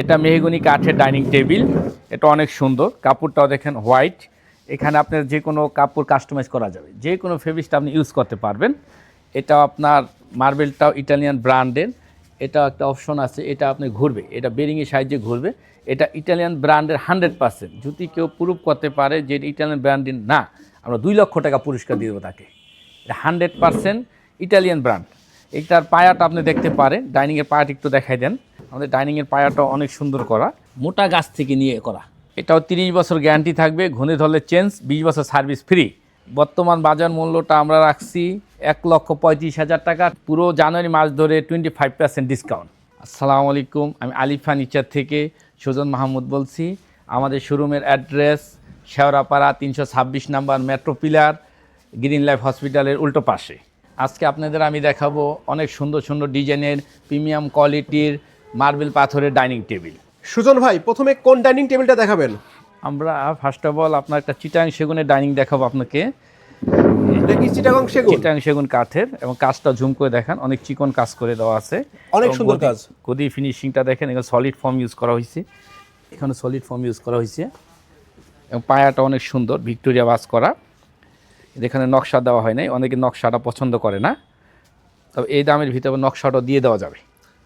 এটা মেহগুনি কাঠের ডাইনিং টেবিল। এটা অনেক সুন্দর। কাপড়টাও দেখেন হোয়াইট। এখানে আপনার যে কোনো কাপড় কাস্টমাইজ করা যাবে। যে কোনো ফেব্রিক্সটা আপনি ইউজ করতে পারবেন। এটা আপনার মার্বেলটাও ইটালিয়ান ব্র্যান্ডের। এটা একটা অপশন আছে, এটা আপনি ঘুরবে। এটা বেরিংয়ের সাহায্যে ঘুরবে। এটা ইটালিয়ান ব্র্যান্ডের হান্ড্রেড পার্সেন্ট। যদি কেউ প্রুভ করতে পারে যে ইটালিয়ান ব্র্যান্ডের না, আমরা দুই লক্ষ টাকা পুরস্কার দিয়ে দেবো তাকে। এটা হান্ড্রেড পার্সেন্ট ইটালিয়ান ব্র্যান্ড। এটার পায়াটা আপনি দেখতে পারেন। ডাইনিংয়ের পায়াটা একটু দেখাই দেন। আমাদের ডাইনিংয়ের পায়াটা অনেক সুন্দর করা। মোটা গাছ থেকে নিয়ে করা। এটাও তিরিশ বছর গ্যারান্টি থাকবে ঘুনে ধরলে চেঞ্জ বিশ বছর সার্ভিস ফ্রি। বর্তমান বাজার মূল্যটা আমরা রাখছি এক লক্ষ পঁয়ত্রিশ হাজার টাকা পুরো জানুয়ারি মাস ধরে টোয়েন্টি ফাইভ পার্সেন্ট ডিসকাউন্ট আসসালামু আলাইকুম আমি আলিফ ফার্নিচার থেকে সুজন মাহমুদ বলছি। আমাদের শোরুমের অ্যাড্রেস শেওরাপাড়া তিনশো ছাব্বিশ number metro pillar green life হসপিটালের উল্টো পাশে। আজকে আপনাদের আমি দেখাবো অনেক সুন্দর সুন্দর ডিজাইনের প্রিমিয়াম কোয়ালিটির মার্বেল পাথরের ডাইনিং টেবিল। সুজন ভাই প্রথমে কোন ডাইনিং টেবিলটা দেখাবেন? আমরা ফার্স্ট অফ অল আপনার একটা চিটাং সেগুনের ডাইনিং দেখাবো আপনাকে। এটা কি সেগুন? চিটাং সেগুন কাঠের এবং কাজটা ঝুম করে দেখান। অনেক চিকন কাজ করে দেওয়া আছে। অনেক সুন্দর কাজ। গদি ফিনিশিংটা দেখেন এখানে সলিড ফর্ম ইউজ করা হয়েছে। এখানে সলিড ফর্ম ইউজ করা হয়েছে। এবং পায়াটা অনেক সুন্দর ভিক্টোরিয়া বাস করা। এখানে নকশা দেওয়া হয় নাই অনেকে নকশাটা পছন্দ করে না। তবে এই দামের ভিতরে নকশাটা দিয়ে দেওয়া যাবে।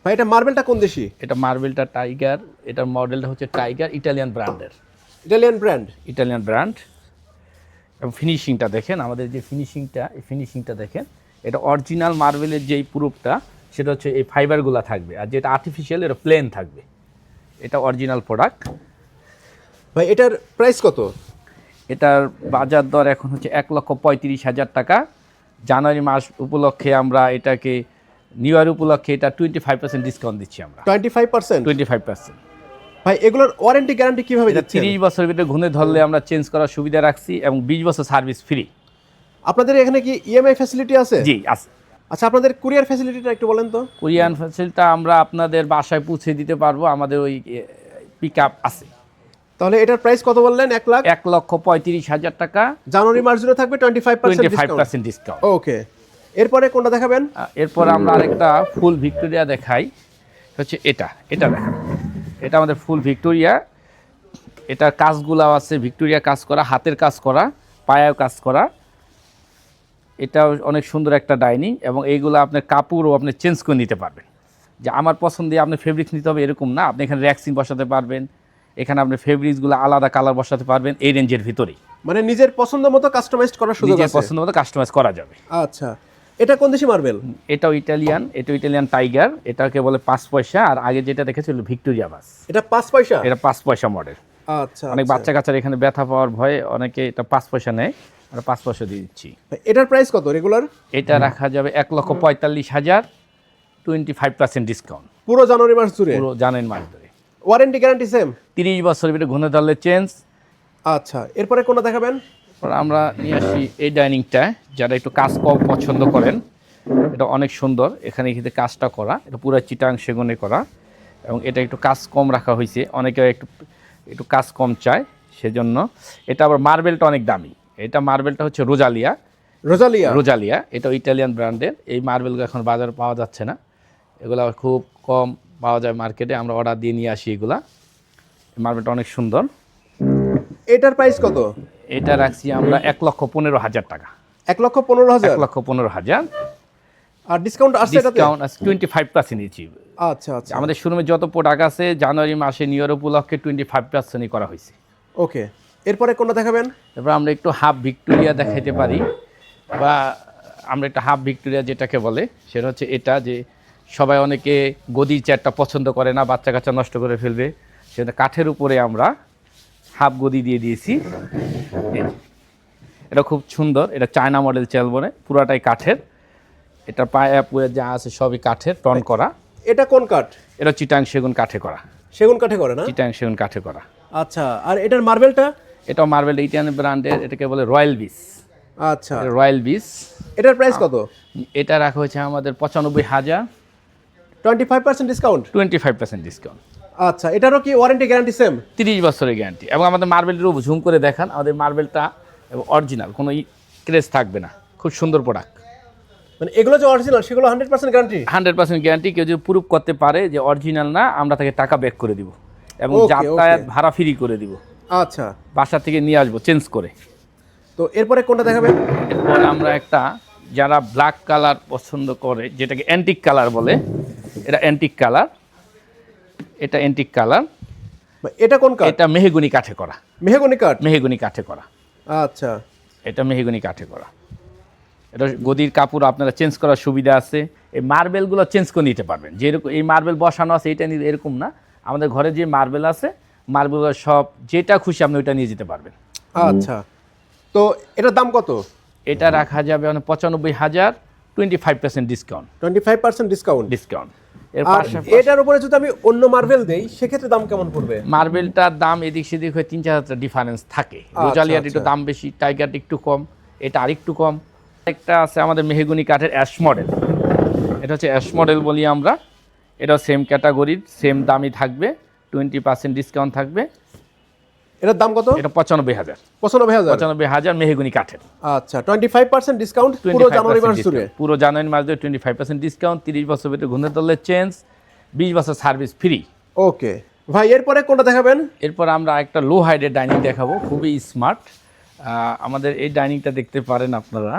ভাই এটা মার্বেলটা কোন দেশি? এটা মার্বেলটা টাইগার এটার মডেলটা হচ্ছে টাইগার ইটালিয়ান ব্র্যান্ডের। Italian brand? Italian brand. এবং ফিনিশিংটা দেখেন আমাদের যে ফিনিশিংটা এই ফিনিশিংটা দেখেন এটা অরিজিনাল মার্বেলের যেই প্রুফটা সেটা হচ্ছে এই ফাইবারগুলো থাকবে। আর যেটা আর্টিফিশিয়াল এটা প্লেন থাকবে। এটা অরিজিনাল প্রোডাক্ট ভাই এটার প্রাইস কত? এটার বাজার দর এখন হচ্ছে এক লক্ষ পঁয়ত্রিশ হাজার টাকা। জানুয়ারি মাস উপলক্ষে আমরা এটাকে নিউ ইয়ার উপলক্ষে এটা টোয়েন্টি ফাইভ পার্সেন্ট ডিসকাউন্ট দিচ্ছি আমরা। Twenty five percent twenty five percent ভাই এগুলোর ওয়ারেন্টি গ্যারান্টি কীভাবে তিরিশ বছরের ভিতরে ঘুরে ধরলে আমরা চেঞ্জ করার সুবিধা রাখছি এবং বিশ বছর সার্ভিস ফ্রি আপনাদের এখানে কি ইএমআই ফ্যাসিলিটি আছে? জি আছে। আচ্ছা আপনাদের কুরিয়ার ফ্যাসিলিটিটা একটু বলেন তো। কোরিয়ান ফ্যাসিলিটা আমরা আপনাদের বাসায় পৌঁছে দিতে পারব আমাদের ওই পিক আপ আছে। তাহলে এটার প্রাইস কত বললেন? এক লাখ? এক লক্ষ পঁয়ত্রিশ হাজার টাকা। জানুয়ারি মাস জুড়ে থাকবে twenty five percent discount okay এরপরে কোনটা দেখাবেন? এরপর আমরা আরেকটা ফুল ভিক্টোরিয়া দেখাই। হচ্ছে এটা এটা দেখা এটা আমাদের ফুল ভিক্টোরিয়া। এটার কাজগুলো আছে ভিক্টোরিয়া কাজ করা হাতের কাজ করা পায়াও কাজ করা। এটা অনেক সুন্দর একটা ডাইনিং এবং এইগুলো আপনার কাপড়ও আপনি চেঞ্জ করে নিতে পারবেন। যে আমার পছন্দে আপনি ফেব্রিক্স নিতে হবে এরকম না আপনি এখানে র্যাক্সিন বসাতে পারবেন। এখানে আপনি ফেব্রিক্সগুলো আলাদা কালার বসাতে পারবেন এই রেঞ্জের ভিতরেই। মানে নিজের পছন্দ মতো কাস্টমাইজ করার সুযোগ নিজের পছন্দ মতো কাস্টমাইজ করা যাবে। আচ্ছা। এটা কোন দেশি মার্বেল? এটাও ইটালিয়ান এটা ইটালিয়ান টাইগার এটাকে বলে পাঁচ পয়সা আর আগে যেটা দেখেছিল ভিক্টোরিয়া বাস। এটা পাঁচ পয়সা? এটা পাঁচ পয়সা মডেল আচ্ছা অনেক আচ্ছা। বাচ্চা কাচ্চার এখানে ব্যথা পাওয়ার ভয়ে অনেকে এটা পাঁচ পয়সা নেয় আমরা পাঁচ পয়সা দিয়ে দিচ্ছি। এটার প্রাইস কত রেগুলার এটা রাখা যাবে এক লক্ষ পঁয়তাল্লিশ হাজার টোয়েন্টি ফাইভ পার্সেন্ট ডিসকাউন্ট পুরো জানুয়ারি মাস জুড়ে? পুরো জানেন মাস ধরে ওয়ারেন্টি গ্যারান্টি সেম তিরিশ বছরের ভিতরে ঘুরে ধরলে চেঞ্জ আচ্ছা এরপরে কোনটা দেখাবেন? আমরা নিয়ে আসি এই ডাইনিংটা। যারা একটু কাজ কম পছন্দ করেন এটা অনেক সুন্দর। এখানে কিন্তু কাজটা করা এটা পুরো চিটাং সেগুনে করা এবং এটা একটু কাজ কম রাখা হয়েছে। অনেকে একটু একটু কাজ কম চায় সেজন্য। এটা আবার মার্বেলটা অনেক দামি। এটা মার্বেলটা হচ্ছে রোজালিয়া। রোজালিয়া? রোজালিয়া। এটা ইটালিয়ান ব্র্যান্ডের। এই মার্বেলগুলো এখন বাজারে পাওয়া যাচ্ছে না। এগুলো আবার খুব কম পাওয়া যায় মার্কেটে। আমরা অর্ডার দিয়ে নিয়ে আসি এগুলা। মার্বেলটা অনেক সুন্দর। এটার প্রাইস কত? এটা রাখছি আমরা এক লক্ষ পনেরো হাজার টাকা। এক লক্ষ পনেরো হাজার? এক লক্ষ পনেরো হাজার। আর ডিসকাউন্ট আসছে ডিসকাউন্ট টোয়েন্টি ফাইভ পার্সেন্ট দিচ্ছি আচ্ছা আচ্ছা। আমাদের শোরুমে যত প্রোডাক্ট আছে জানুয়ারি মাসে নিউ ইয়ার উপলক্ষে টোয়েন্টি ফাইভ পার্সেন্টই করা হয়েছে। ওকে এরপরে কোনটা দেখাবেন? এবার আমরা একটু হাফ ভিক্টোরিয়া দেখাইতে পারি। বা আমরা একটা হাফ ভিক্টোরিয়া যেটাকে বলে সেটা হচ্ছে এটা যে সবাই অনেকে গদির চেয়ারটা পছন্দ করে না বাচ্চা কাচ্চা নষ্ট করে ফেলবে। সেটা কাঠের উপরে আমরা হাফ গদি দিয়ে দিয়েছি। এটা খুব সুন্দর এটা চায়না মডেল বলে পুরাটাই কাঠের। এটা পায়া পুয়ে যা আছে সবই কাঠের টন করা। এটা কোন কাঠ? এটা চিটাং সেগুন কাঠে করা। সেগুন কাঠে করে না? চিটাং সেগুন কাঠে করা। আচ্ছা আর এটার মার্বেলটা? এটা মার্বেল ইটালিয়ান ব্র্যান্ডের এটাকে বলে রয়্যাল বিস। আচ্ছা। রয়্যাল বিস। এটার প্রাইস কত? এটা রাখা হয়েছে আমাদের পঁচানব্বই হাজার। Twenty five percent discount twenty five percent discount আচ্ছা এটারও কি ওয়ারেন্টি গ্যারান্টি সেম তিরিশ বছরের গ্যারান্টি এবং আমাদের মার্বেলের ঝুম করে দেখান আমাদের মার্বেলটা অরিজিনাল কোনো ক্রেজ থাকবে না। খুব সুন্দর প্রোডাক্ট মানে এগুলো যে অরিজিনাল সেগুলো hundred percent guarantee hundred percent guarantee কেউ যদি প্রুফ করতে পারে যে অরিজিনাল না আমরা তাকে টাকা ব্যাক করে দিব। এবং যাতায়াত ভাড়া ফ্রি করে দিব। আচ্ছা। বাসা থেকে নিয়ে আসব চেঞ্জ করে। তো এরপরে কোনটা দেখাবেন? এরপর আমরা একটা যারা ব্ল্যাক কালার পছন্দ করে যেটাকে অ্যান্টিক কালার বলে এটা অ্যান্টিক কালার এটা অ্যান্টিক কালার এটা কোন কাঠ? এটা মেহগুনি কাঠে করা। মেহগনি কাঠ? মেহগুনি কাঠে করা। আচ্ছা। এটা মেহগুনি কাঠে করা। এটা গদির কাপড় আপনারা চেঞ্জ করার সুবিধা আছে। এই মার্বেলগুলো চেঞ্জ করে নিতে পারবেন। যেরকম এই মার্বেল বসানো আছে এটা নিয়ে এরকম না। আমাদের ঘরে যে মার্বেল আছে মার্বেলগুলো সব যেটা খুশি আপনি ওইটা নিয়ে যেতে পারবেন। আচ্ছা। তো এটার দাম কত? এটা রাখা যাবে মানে পঁচানব্বই হাজার twenty five percent discount twenty five percent discount discount এটার উপরে যদি আমি অন্য মার্বেল দেই সেক্ষেত্রে দাম কেমন পড়বে? মার্বেলটার দাম এদিক সেদিক হয়ে তিন চার হাজার ডিফারেন্স থাকে। রোজালিয়ার একটু আচ্ছা। দাম বেশি টাইগার একটু কম এটা আরেকটু কম। একটা আছে আমাদের মেহেগুনি কাঠের অ্যাশ মডেল এটা হচ্ছে অ্যাশ মডেল বলি আমরা। এটা সেম ক্যাটাগরির সেম দামই থাকবে টোয়েন্টি পার্সেন্ট ডিসকাউন্ট থাকবে। এটার দাম কত? এটা পঁচানব্বই হাজার। পঁচানব্বই হাজার? পঁচানব্বই হাজার মেহগুনি কাঠের। আচ্ছা টোয়েন্টি ফাইভ পার্সেন্ট ডিসকাউন্ট পুরো জানুয়ারি মাস জুড়ে? পুরো জানুয়ারি মাস ধরে টোয়েন্টি ফাইভ পার্সেন্ট ডিসকাউন্ট তিরিশ বছর ভিতরে ঘুরে ধরলে চেঞ্জ বিশ বছর সার্ভিস ফ্রি ওকে ভাই এরপরে কোনটা দেখাবেন? এরপর আমরা একটা লো হাইডের ডাইনিং দেখাবো খুবই স্মার্ট আমাদের এই ডাইনিংটা দেখতে পারেন আপনারা।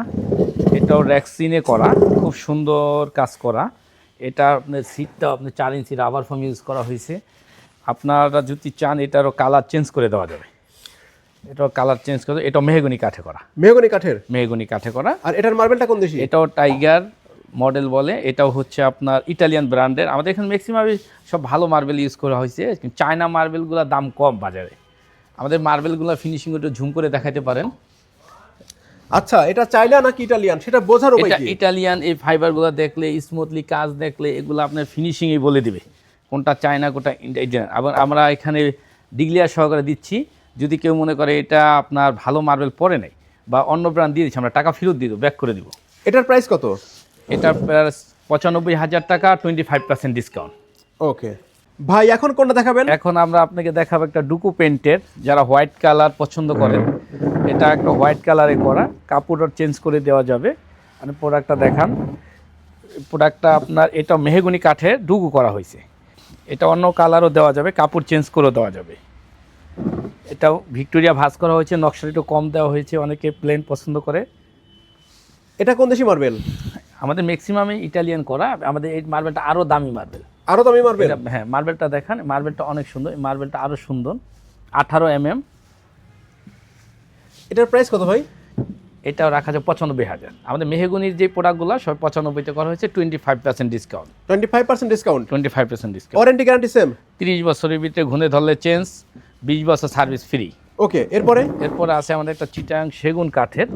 এটাও র্যাক্সিনে করা খুব সুন্দর কাজ করা। এটা আপনার সিটটা আপনার চার ইঞ্চি রাবার ফোম ইউজ করা হয়েছে। আপনারা যদি চান এটারও কালার চেঞ্জ করে দেওয়া যাবে। এটাও কালার চেঞ্জ করে এটাও মেহগুনি কাঠে করা। মেহগনি কাঠের? মেহগুনি কাঠে করা। আর এটার মার্বেলটা কোন দেশি? এটাও টাইগার মডেল বলে এটাও হচ্ছে আপনার ইটালিয়ান ব্র্যান্ডের আমাদের এখানে ম্যাক্সিমাম সব ভালো মার্বেল ইউজ করা হয়েছে। চায়না মার্বেলগুলোর দাম কম বাজারে। আমাদের মার্বেলগুলো ফিনিশিং একটু ঝুম করে দেখাতে পারেন। আচ্ছা এটা চাইনা নাকি ইটালিয়ান সেটা বোঝার উপায় এটা কি? ইটালিয়ান এই ফাইবারগুলো দেখলে স্মুথলি কাজ দেখলে এগুলো আপনার ফিনিশিংই বলে দিবে। কোনটা চায়না কোনটা ইন্ডিয়ান আবার আমরা এখানে ডিগ্লিয়ার সহকারে দিচ্ছি। যদি কেউ মনে করে এটা আপনার ভালো মার্বেল পরে নেই বা অন্য ব্র্যান্ড দিয়ে দিচ্ছি আমরা টাকা ফেরত দিয়ে দেবো ব্যাক করে দিব। এটার প্রাইস কত? এটা প্রায় পঁচানব্বই হাজার টাকা twenty five percent discount okay ভাই এখন কোনটা দেখাবেন? এখন আমরা আপনাকে দেখাবো একটা ডুকু পেন্টের যারা হোয়াইট কালার পছন্দ করেন। এটা একটা হোয়াইট কালারে করা কাপড়ও চেঞ্জ করে দেওয়া যাবে। মানে প্রোডাক্টটা দেখান। প্রোডাক্টটা আপনার এটা মেহগুনি কাঠে ডুকু করা হয়েছে। এটা অন্য কালারও দেওয়া যাবে কাপড় চেঞ্জ করে দেওয়া যাবে। এটাও ভিক্টোরিয়া ভাঁজ করা হয়েছে নকশাটা একটু কম দেওয়া হয়েছে অনেকে প্লেন পছন্দ করে। এটা কোন দেশি মার্বেল আমাদের ম্যাক্সিমামে ইটালিয়ান করা আমাদের এই মার্বেলটা আরও দামি মার্বেল আরও দামি মার্বেল হ্যাঁ মার্বেলটা দেখান মার্বেলটা অনেক সুন্দর এই মার্বেলটা আরও সুন্দর আঠারো এম এম এটার প্রাইস কত ভাই? এটাও রাখা যায় পঁচানব্বই হাজার। আমাদের মেহেগুনির যে প্রোডাক্টগুলো সব পঁচানব্বইতে করা হয়েছে twenty five percent discount twenty five percent discount twenty five percent discount warranty guarantee same তিরিশ বছরের ভিতরে ঘুরে ধরলে চেঞ্জ বিশ বছর সার্ভিস ফ্রি ওকে এরপরে? এরপরে আছে আমাদের একটা চিটাং সেগুন কাঠের।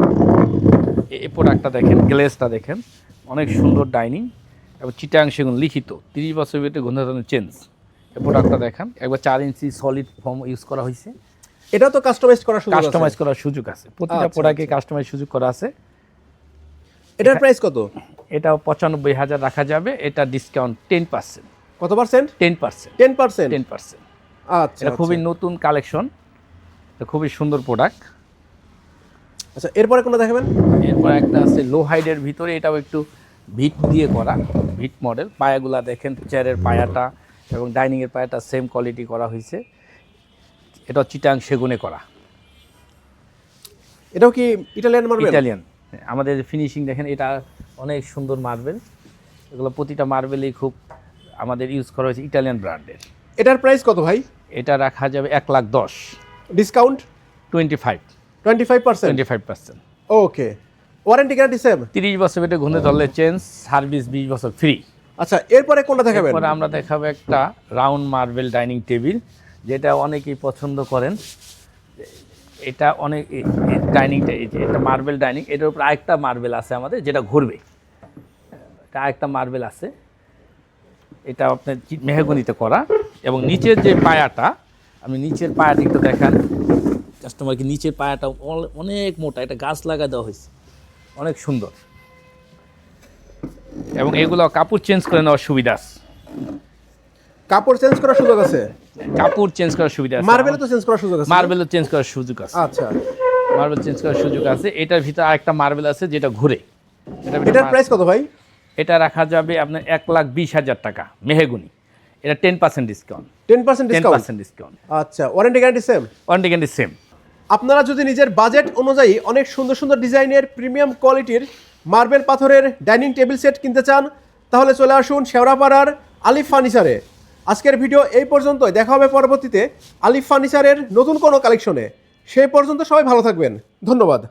এই প্রোডাক্টটা দেখেন গ্লেসটা দেখেন অনেক সুন্দর ডাইনিং এবং চিটাং সেগুন লিখিত তিরিশ বছরের ভিতরে ঘুরে ধরলে চেঞ্জ এই প্রোডাক্টটা দেখেন একবার চার ইঞ্চি সলিড ফর্ম ইউজ করা হয়েছে। এটাও তো কাস্টমাইজ করা সুযোগ কাস্টমাইজ করার সুযোগ আছে। প্রতিটা আচ্ছা, প্রোডাক্টে কাস্টমাইজ সুযোগ করা আছে। এটার প্রাইস কত? এটাও পঁচানব্বই হাজার রাখা যাবে। এটা ডিসকাউন্ট টেন পার্সেন্ট কত percent ten percent ten percent ten percent আচ্ছা এটা খুবই নতুন কালেকশন এটা খুবই সুন্দর প্রোডাক্ট আচ্ছা এরপরে কোনটা দেখাবেন? এরপর একটা আছে লো হাইডের ভিতরে। এটাও একটু ভিট দিয়ে করা ভিট মডেল পায়াগুলা দেখেন চেয়ারের পায়াটা এবং ডাইনিংয়ের পায়াটা সেম কোয়ালিটি করা হয়েছে। এটা চিটাং সেগুনে করা। এটাও কি ইটালিয়ান মার্বেল? ইটালিয়ান। আমাদের ফিনিশিং দেখেন এটা অনেক সুন্দর মার্বেল। এগুলো প্রতিটা মার্বেলই খুব আমাদের ইউজ করা হয়েছে ইটালিয়ান ব্র্যান্ডের। এটার প্রাইস কত ভাই? এটা রাখা যাবে এক লাখ দশ। Discount twenty five twenty five percent? Twenty five percent. Okay. Warranty guarantee same তিরিশ বছর বেটে ঘুরে ধরলে চেঞ্জ সার্ভিস বিশ বছর ফ্রি আচ্ছা এরপরে কোনটা দেখাবেন? এরপরে আমরা দেখাবো একটা রাউন্ড মার্বেল ডাইনিং টেবিল যেটা অনেকেই পছন্দ করেন, এটা অনেক ডাইনিংটা, এই যে এটা মার্বেল ডাইনিং, এটার উপর আরেকটা মার্বেল আছে আমাদের, যেটা ঘুরবে। এটা আরেকটা মার্বেল আছে। এটা আপনার মেহগনিতে করা, এবং নিচের যে পায়াটা আপনি নিচের পায়াটা একটু দেখান। কাস্টমারকে নিচের পায়াটা অনেক মোটা, এটা গাছ লাগা দেওয়া হয়েছে। অনেক সুন্দর। এবং এগুলো কাপড় চেঞ্জ করে নেওয়ার সুবিধা আছে। কাপড় চেঞ্জ করার সুযোগ আছে? কাপড় চেঞ্জ করার সুবিধা আছে। মার্বেলও তো চেঞ্জ করার সুযোগ আছে মার্বেলও চেঞ্জ করার সুযোগ আছে। আচ্ছা। মার্বেল চেঞ্জ করার সুযোগ আছে। এটার ভিতরে আরেকটা মার্বেল আছে যেটা ঘুরে। এটা এটার প্রাইস কত ভাই? এটা রাখা যাবে আপনার এক লাখ বিশ হাজার টাকা মেহেগুনি। এটা ten percent discount ten percent ten percent discount আচ্ছা warranty guarantee same warranty guarantee same আপনারা যদি নিজের বাজেট অনুযায়ী অনেক সুন্দর সুন্দর ডিজাইনের প্রিমিয়াম কোয়ালিটির মার্বেল পাথরের ডাইনিং টেবিল সেট কিনতে চান তাহলে চলে আসুন শেওড়াপাড়ার আলিফ ফার্নিচারে আজকের ভিডিও এই পর্যন্তই। দেখা হবে পরবর্তীতে আলিফ ফার্নিচারের নতুন কোনো কালেকশনে সেই পর্যন্ত সবাই ভালো থাকবেন। ধন্যবাদ।